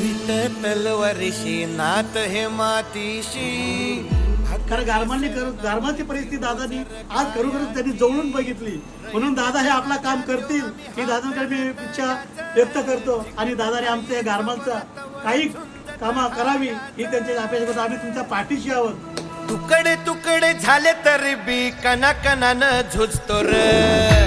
फिरत तलवारीशी नात हे मातीशी. कारण गारमांनी कर गारमाची परिस्थिती दादानी आज खरोखरच त्यांनी जवळून बघितली. म्हणून दादा हे आपला काम करतील. ही दादांकडे मी इच्छा व्यक्त करतो. आणि दादाने आमच्या या गारमांचा काही कामा करावी ही त्यांची अपेक्षा करतो आम्ही तुमच्या पाठीशी आहोत. तुकडे तुकडे झाले तरी बी कना कनानं झुजतो र